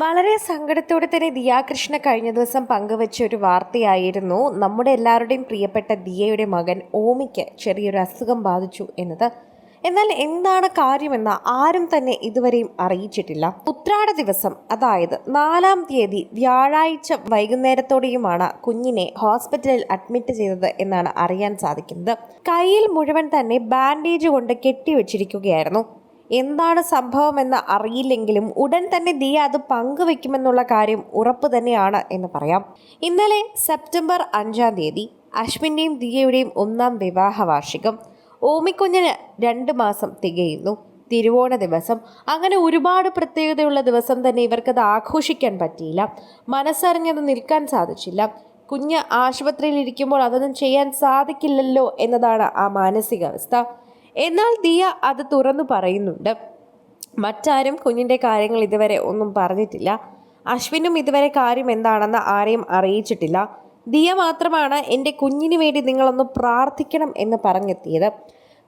വളരെ സങ്കടത്തോടെ തന്നെ ദിയാകൃഷ്ണ കഴിഞ്ഞ ദിവസം പങ്കുവച്ച ഒരു വാർത്തയായിരുന്നു. നമ്മുടെ എല്ലാവരുടെയും പ്രിയപ്പെട്ട ദിയയുടെ മകൻ ഓമിക്ക് ചെറിയൊരു അസുഖം ബാധിച്ചു എന്നത്. എന്നാൽ എന്താണ് കാര്യമെന്ന് ആരും തന്നെ ഇതുവരെയും അറിയിച്ചിട്ടില്ല. ഉത്രാട ദിവസം അതായത് നാലാം തീയതി വ്യാഴാഴ്ച വൈകുന്നേരത്തോടെയുമാണ് കുഞ്ഞിനെ ഹോസ്പിറ്റലിൽ അഡ്മിറ്റ് ചെയ്തത് എന്നാണ് അറിയാൻ സാധിക്കുന്നത്. കയ്യിൽ മുഴുവൻ തന്നെ ബാൻഡേജ് കൊണ്ട് കെട്ടിവെച്ചിരിക്കുകയായിരുന്നു. എന്താണ് സംഭവമെന്ന് അറിയില്ലെങ്കിലും ഉടൻ തന്നെ ദിയ അത് പങ്കുവെക്കുമെന്നുള്ള കാര്യം ഉറപ്പ് തന്നെയാണ് എന്ന് പറയാം. ഇന്നലെ സെപ്റ്റംബർ അഞ്ചാം തീയതി അശ്വിന്റെയും ദിയയുടെയും ഒന്നാം വിവാഹ വാർഷികം ഓമിക്കുഞ്ഞിന് രണ്ട് മാസം തികയുന്നു. തിരുവോണ ദിവസം. അങ്ങനെ ഒരുപാട് പ്രത്യേകതയുള്ള ദിവസം തന്നെ ഇവർക്കത് ആഘോഷിക്കാൻ പറ്റിയില്ല. മനസ്സറിഞ്ഞത് നിൽക്കാൻ സാധിച്ചില്ല. കുഞ്ഞ് ആശുപത്രിയിൽ ഇരിക്കുമ്പോൾ അതൊന്നും ചെയ്യാൻ സാധിക്കില്ലല്ലോ എന്നതാണ് ആ മാനസികാവസ്ഥ. എന്നാൽ ദിയ അത് തുറന്നു പറയുന്നുണ്ട്. മറ്റാരും കുഞ്ഞിന്റെ കാര്യങ്ങൾ ഇതുവരെ ഒന്നും പറഞ്ഞിട്ടില്ല. അശ്വിനും ഇതുവരെ കാര്യം എന്താണെന്ന് ആരെയും അറിയിച്ചിട്ടില്ല. ദിയ മാത്രമാണ് എന്റെ കുഞ്ഞിന് വേണ്ടി നിങ്ങളൊന്ന് പ്രാർത്ഥിക്കണം എന്ന് പറഞ്ഞെത്തിയത്.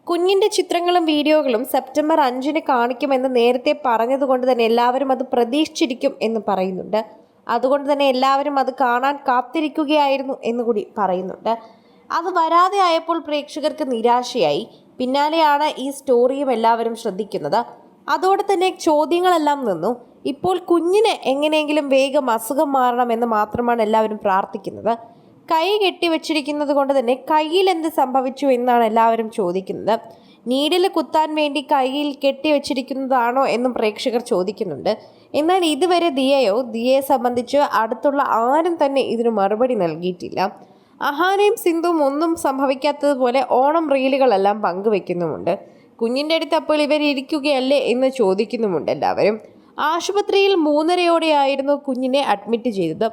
കുഞ്ഞിന്റെ ചിത്രങ്ങളും വീഡിയോകളും സെപ്റ്റംബർ അഞ്ചിന് കാണിക്കുമെന്ന് നേരത്തെ പറഞ്ഞതുകൊണ്ട് തന്നെ എല്ലാവരും അത് പ്രതീക്ഷിച്ചിരിക്കും എന്ന് പറയുന്നുണ്ട്. അതുകൊണ്ട് തന്നെ എല്ലാവരും അത് കാണാൻ കാത്തിരിക്കുകയായിരുന്നു എന്നുകൂടി പറയുന്നുണ്ട്. അത് വരാതെ ആയപ്പോൾ പ്രേക്ഷകർക്ക് നിരാശയായി. പിന്നാലെയാണ് ഈ സ്റ്റോറിയും എല്ലാവരും ശ്രദ്ധിക്കുന്നത്. അതോടെ തന്നെ ചോദ്യങ്ങളെല്ലാം നിന്നു. ഇപ്പോൾ കുഞ്ഞിന് എങ്ങനെയെങ്കിലും വേഗം അസുഖം മാറണമെന്ന് മാത്രമാണ് എല്ലാവരും പ്രാർത്ഥിക്കുന്നത്. കൈ കെട്ടിവെച്ചിരിക്കുന്നത് കൊണ്ട് തന്നെ കയ്യിൽ എന്ത് സംഭവിച്ചു എന്നാണ് എല്ലാവരും ചോദിക്കുന്നത്. നീഡിൽ കുത്താൻ വേണ്ടി കയ്യിൽ കെട്ടിവെച്ചിരിക്കുന്നതാണോ എന്നും പ്രേക്ഷകർ ചോദിക്കുന്നുണ്ട്. എന്നാൽ ഇതുവരെ ദിയയോ ദിയയെ സംബന്ധിച്ച് അടുത്തുള്ള ആരും തന്നെ ഇതിന് മറുപടി നൽകിയിട്ടില്ല. അഹാനയും സിന്ധുവും ഒന്നും സംഭവിക്കാത്തതുപോലെ ഓണം റീലുകളെല്ലാം പങ്കുവെക്കുന്നുമുണ്ട്. കുഞ്ഞിന്റെ അടുത്ത് അപ്പോൾ ഇവർ ഇരിക്കുകയല്ലേ എന്ന് ചോദിക്കുന്നുമുണ്ട് എല്ലാവരും. ആശുപത്രിയിൽ മൂന്നരയോടെയായിരുന്നു കുഞ്ഞിനെ അഡ്മിറ്റ് ചെയ്തത്.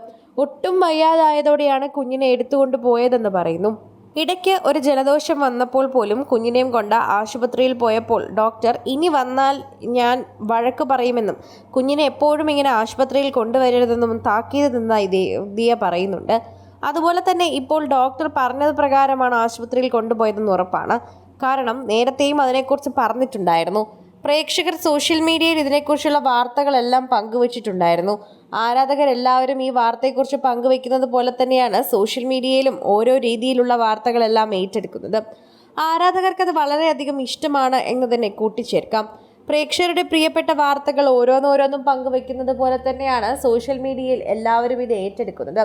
ഒട്ടും വയ്യാതായതോടെയാണ് കുഞ്ഞിനെ എടുത്തുകൊണ്ട് പോയതെന്ന് പറയുന്നു. ഇടയ്ക്ക് ഒരു ജലദോഷം വന്നപ്പോൾ പോലും കുഞ്ഞിനെയും കൊണ്ട് ആശുപത്രിയിൽ പോയപ്പോൾ ഡോക്ടർ ഇനി വന്നാൽ ഞാൻ വഴക്ക് പറയുമെന്നും കുഞ്ഞിനെ എപ്പോഴും ഇങ്ങനെ ആശുപത്രിയിൽ കൊണ്ടുവരരുതെന്നും താക്കീത് നിന്നായി ദിയ പറയുന്നുണ്ട്. അതുപോലെ തന്നെ ഇപ്പോൾ ഡോക്ടർ പറഞ്ഞത് പ്രകാരമാണ് ആശുപത്രിയിൽ കൊണ്ടുപോയതെന്ന് ഉറപ്പാണ്. കാരണം നേരത്തെയും അതിനെക്കുറിച്ച് പറഞ്ഞിട്ടുണ്ടായിരുന്നു. പ്രേക്ഷകർ സോഷ്യൽ മീഡിയയിൽ ഇതിനെക്കുറിച്ചുള്ള വാർത്തകളെല്ലാം പങ്കുവച്ചിട്ടുണ്ടായിരുന്നു. ആരാധകരെല്ലാവരും ഈ വാർത്തയെക്കുറിച്ച് പങ്കുവെക്കുന്നത് പോലെ തന്നെയാണ് സോഷ്യൽ മീഡിയയിലും ഓരോ രീതിയിലുള്ള വാർത്തകളെല്ലാം ഏറ്റെടുക്കുന്നത്. ആരാധകർക്കത് വളരെയധികം ഇഷ്ടമാണ് എന്ന് തന്നെ കൂട്ടിച്ചേർക്കാം. പ്രേക്ഷകരുടെ പ്രിയപ്പെട്ട വാർത്തകൾ ഓരോന്നോരോന്നും പങ്കുവെക്കുന്നത് പോലെ തന്നെയാണ് സോഷ്യൽ മീഡിയയിൽ എല്ലാവരും ഇത് ഏറ്റെടുക്കുന്നത്.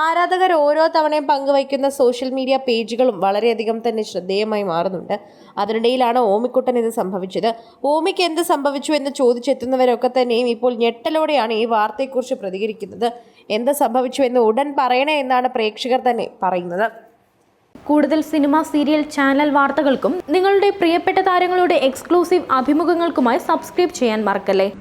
ആരാധകർ ഓരോ തവണയും പങ്കുവയ്ക്കുന്ന സോഷ്യൽ മീഡിയ പേജുകളും വളരെയധികം തന്നെ ശ്രദ്ധേയമായി മാറുന്നുണ്ട്. അതിനിടയിലാണ് ഓമിക്കുട്ടൻ ഇത് സംഭവിച്ചത്. ഓമിക്ക് എന്ത് സംഭവിച്ചു എന്ന് ചോദിച്ചെത്തുന്നവരൊക്കെ തന്നെയും ഇപ്പോൾ ഞെട്ടലോടെയാണ് ഈ വാർത്തയെക്കുറിച്ച് പ്രതികരിക്കുന്നത്. എന്ത് സംഭവിച്ചു എന്ന് ഉടൻ പറയണേ എന്നാണ് പ്രേക്ഷകർ തന്നെ പറയുന്നത്. കൂടുതൽ സിനിമ സീരിയൽ ചാനൽ വാർത്തകൾക്കും നിങ്ങളുടെ പ്രിയപ്പെട്ട താരങ്ങളുടെ എക്സ്ക്ലൂസീവ് അഭിമുഖങ്ങൾക്കുമായി സബ്സ്ക്രൈബ് ചെയ്യാൻ മറക്കല്ലേ?